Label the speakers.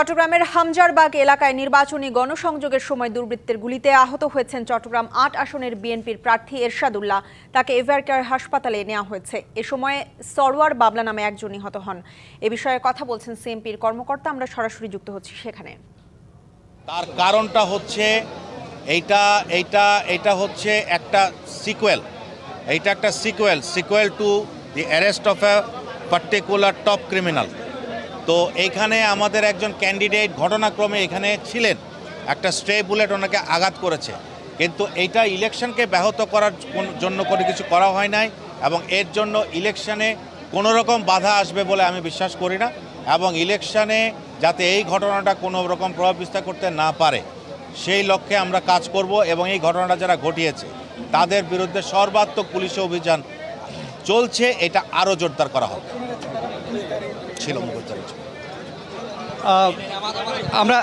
Speaker 1: চট্টগ্রামের হামজারবাগ এলাকায় নির্বাচনী গণসংযোগের সময় দুর্বৃত্তের গুলিতে আহত হয়েছেন চট্টগ্রাম আট আসনের বিএনপির প্রার্থী এরশাদুল্লাহ। তাকে এভার কেয়ার হাসপাতালে নেওয়া হয়েছে। এ সময় সরওয়ার বাবলা নামে একজন নিহত হন। এ বিষয়ে কথা বলছেন সিএমপির কর্মকর্তা। আমরা সরাসরি যুক্ত হচ্ছি সেখানে।
Speaker 2: তার কারণটা হচ্ছে এইটা এইটা এটা হচ্ছে একটা সিকুয়েল। এইটা একটা sequel. Sequel to the arrest of a particular top criminal. তো এইখানে আমাদের একজন ক্যান্ডিডেট ঘটনাক্রমে এখানে ছিলেন। একটা স্ট্রে বুলেট ওনাকে আঘাত করেছে। কিন্তু এইটা ইলেকশনকে ব্যাহত করার জন্য কোনো কিছু করা হয় নাই এবং এর জন্য ইলেকশনে কোনো রকম বাধা আসবে বলে আমি বিশ্বাস করি না এবং ইলেকশনে যাতে এই ঘটনাটা কোনো রকম প্রভাব বিস্তার করতে না পারে, সেই লক্ষ্যে আমরা কাজ করব এবং এই ঘটনাটা যারা ঘটিয়েছে, তাদের বিরুদ্ধে সর্বাত্মক পুলিশ অভিযান চলছে এটা আরও জোরদার করা হবে। ছিল
Speaker 3: জন্য আমরা